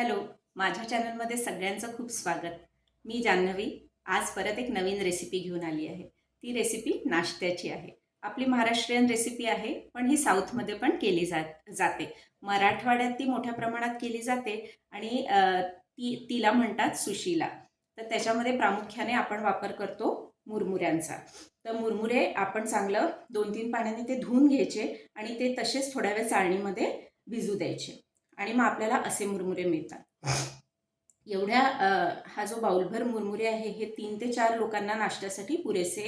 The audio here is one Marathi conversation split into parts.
हॅलो माझ्या चॅनलमध्ये सगळ्यांचं खूप स्वागत. मी जान्हवी आज परत एक नवीन रेसिपी घेऊन आली आहे. ती रेसिपी नाश्त्याची आहे. आपली महाराष्ट्रीयन रेसिपी आहे पण ही साऊथमध्ये पण केली जात जाते. मराठवाड्यात ती मोठ्या प्रमाणात केली जाते आणि ती तिला म्हणतात सुशीला. तर त्याच्यामध्ये प्रामुख्याने आपण वापर करतो मुरमुऱ्यांचा. तर मुरमुरे आपण चांगलं दोन तीन पाण्याने ते धुवून घ्यायचे आणि ते तसेच थोड्या वेळ चाळणीमध्ये भिजू द्यायचे. आणि मग आपल्याला असे मुरमुरे मिळतात. एवढ्या हा जो बाउलभर मुरमुरे आहे हे तीन ते चार लोकांना नाश्त्यासाठी पुरेसे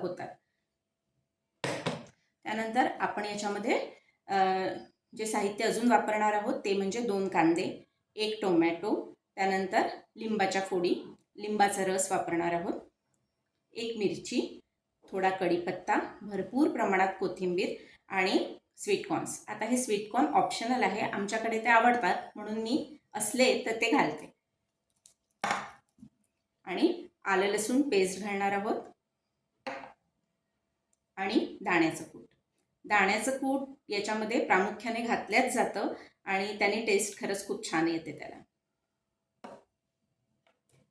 होतात. त्यानंतर आपण याच्यामध्ये जे साहित्य अजून वापरणार आहोत ते म्हणजे दोन कांदे एक टोमॅटो त्यानंतर लिंबाच्या फोडी लिंबाचा रस वापरणार आहोत एक मिरची थोडा कढीपत्ता भरपूर प्रमाणात कोथिंबीर आणि स्वीटकॉर्न्स आता हे स्वीटकॉर्न ऑप्शनल आहे. आमच्याकडे ते आवडतात. म्हणून मी असले तर ते घालते. आणि आलं लसूण पेस्ट घालणार आहोत. आणि दाण्याचं कूट. दाण्याचं कूट याच्यामध्ये प्रामुख्याने घातल्याच जातं आणि त्याने टेस्ट खरंच खूप छान येते त्याला.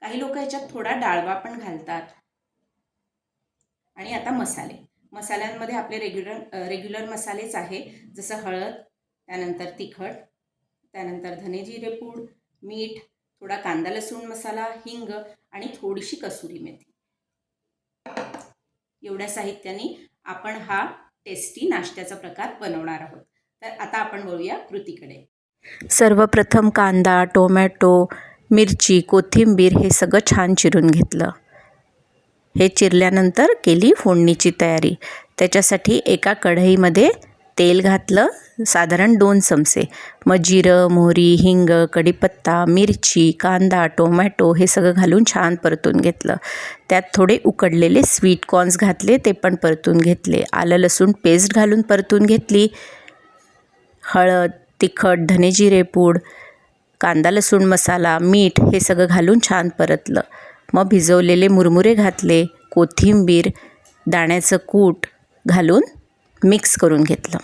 काही लोक याच्यात थोडा डाळवा पण घालतात. आणि आता मसाले. मसाल्यांमध्ये आपले रेग्युलर रेग्युलर मसालेच आहे. जसं हळद त्यानंतर तिखट त्यानंतर धने जिरे पूड मीठ थोडा कांदा लसूण मसाला हिंग आणि थोडीशी कसुरी मेथी. एवढ्या साहित्याने आपण हा टेस्टी नाश्त्याचा प्रकार बनवणार आहोत. तर आता आपण वळूया कृतीकडे. सर्वप्रथम कांदा टोमॅटो मिरची कोथिंबीर हे सगळं छान चिरून घेतलं. हे चिरल्यानंतर केली फोडणीची तयारी. त्याच्यासाठी एका कढईमध्ये तेल घातलं साधारण दोन चमचे. मग जिरं मोहरी हिंग कढीपत्ता मिरची कांदा टोमॅटो हे सगळं घालून छान परतून घेतलं. त्यात थोडे उकडलेले स्वीट कॉर्न्स घातले ते पण परतून घेतले. आलं लसूण पेस्ट घालून परतून घेतली. हळद तिखट धने जिरे पूड कांदा लसूण मसाला मीठ हे सगळं घालून छान परतलं. मग भिजवलेले मुरमुरे घातले कोथिंबीर दाण्याचं कूट घालून मिक्स करून घेतलं.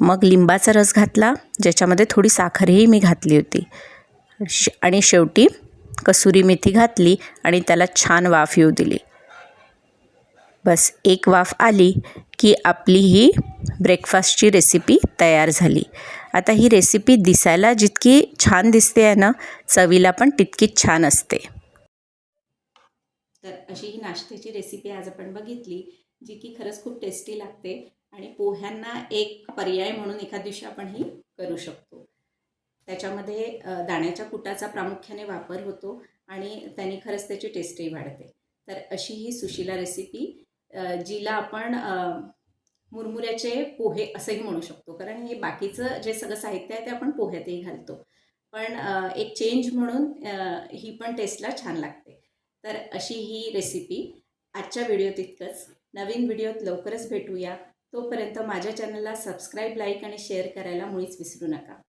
मग लिंबाचा रस घातला ज्याच्यामध्ये थोडी साखरही मी घातली होती. श आणि शेवटी कसुरी मेथी घातली आणि त्याला छान वाफ येऊ दिली. बस एक वाफ आली की आपली ही ब्रेकफास्टची रेसिपी तयार झाली. आता ही रेसिपी दिसायला जितकी छान दिसते आहे ना चवीला पण तितकीच छान असते. तर अशी ही नाश्त्याची रेसिपी आज आपण बघितली जी की खरंच खूप टेस्टी लागते आणि पोह्यांना एक पर्याय म्हणून एखाद दिवशी आपण ही करू शकतो. त्याच्यामध्ये दाण्याच्या कुटाचा प्रामुख्याने वापर होतो आणि त्याने खरंच त्याची टेस्टही वाढते. तर अशी ही सुशिला रेसिपी जिला आपण मुरमुऱ्याचे पोहे असंही म्हणू शकतो. कारण हे बाकीचं जे सगळं साहित्य आहे ते आपण पोह्यातही घालतो. पण एक चेंज म्हणून ही पण टेस्टला छान लागते. तर अशी ही रेसिपी आजच्या व्हिडिओत इतकंच नवीन व्हिडिओत लवकरच भेटूया. तोपर्यंत माझ्या चॅनलला सबस्क्राईब लाईक आणि शेअर करायला मुळीच विसरू नका.